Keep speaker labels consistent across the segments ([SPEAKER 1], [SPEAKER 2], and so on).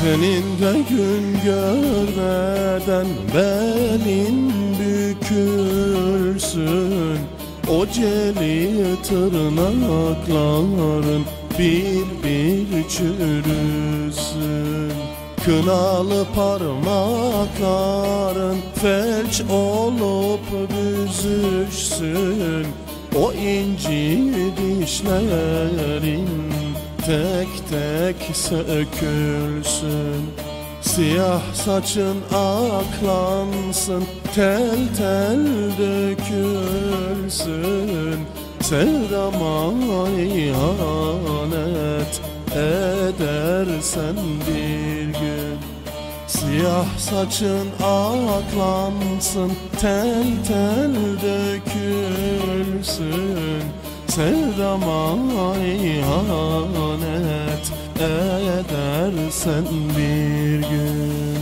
[SPEAKER 1] Senin de gün görmeden belin bükülsün. O celi tırnakların bir bir çürüsün. Kınalı parmakların felç olup büzüşsün. O inci dişlerin tek tek sökülsün. Siyah saçın aklansın Tel tel dökülsün. Sevdama ihanet edersen bir gün. Siyah saçın aklansın Tel tel dökülsün Sevdama ihanet edersen bir gün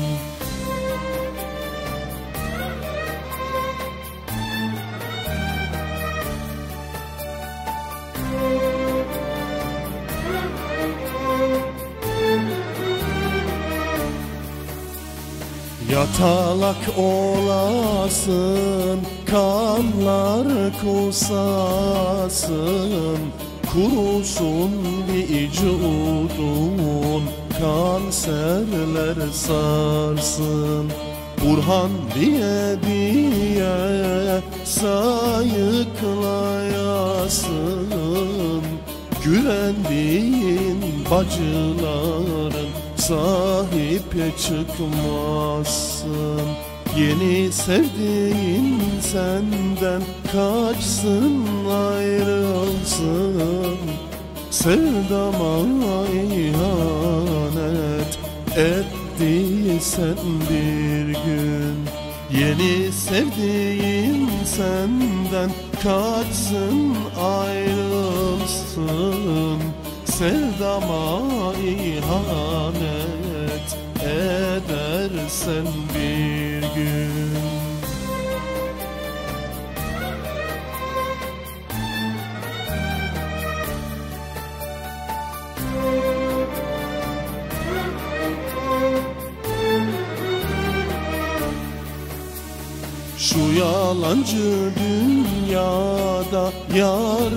[SPEAKER 1] Yatalak olasın, kanlar kusasın. Kurusun vücudun, kanserler sarsın. Burhan diye diye sayıklayasın. Güvendiğin bacıların sahip çıkmazsın Yeni sevdiğin senden kaçsın ayrılsın. Sevdama ihanet ettiysen bir gün. Yeni sevdiğin senden kaçsın ayrılsın Sevdama ihanet edersen bir gün. Şu yalancı dünyada yar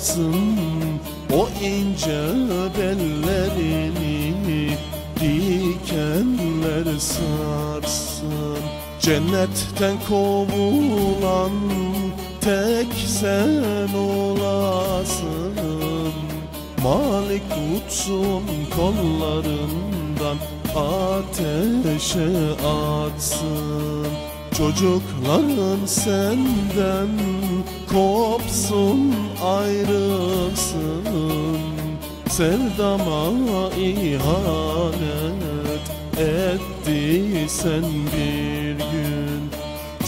[SPEAKER 1] bulamayasın O ince bellerini dikenler sarsın. Cennetten kovulan tek sen olasın. Malik tutsun kollarından ateşe atsın Çocukların senden kopsun ayrılsın. Sevdama ihanet ettiysen bir gün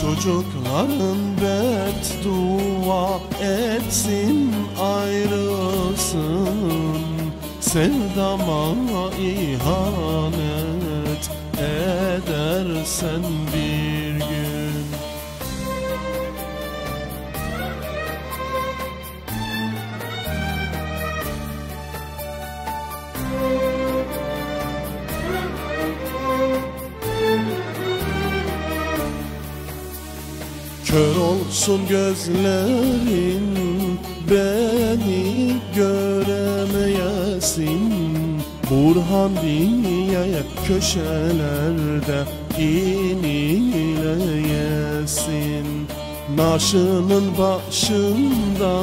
[SPEAKER 1] Çocukların beddua etsin ayrılsın. Sevdama ihanet edersen bir gün. Kör olsun gözlerin beni göremeyesin Burhan diye köşelerde inileyesin Naşının başında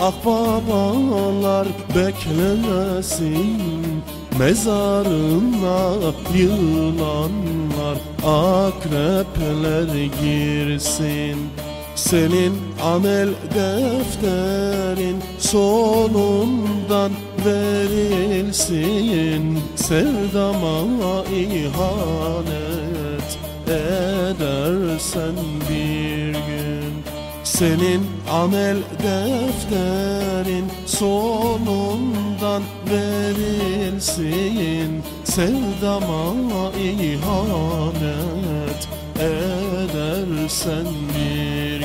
[SPEAKER 1] akbabalar beklemesin. Mezarına yılanlar, akrepler girsin. Senin amel defterin sonundan verilsin. Sevdama ihanet edersen bir gün senin amel defterin sonundan verilsin. Sevdama ihanet edersen bir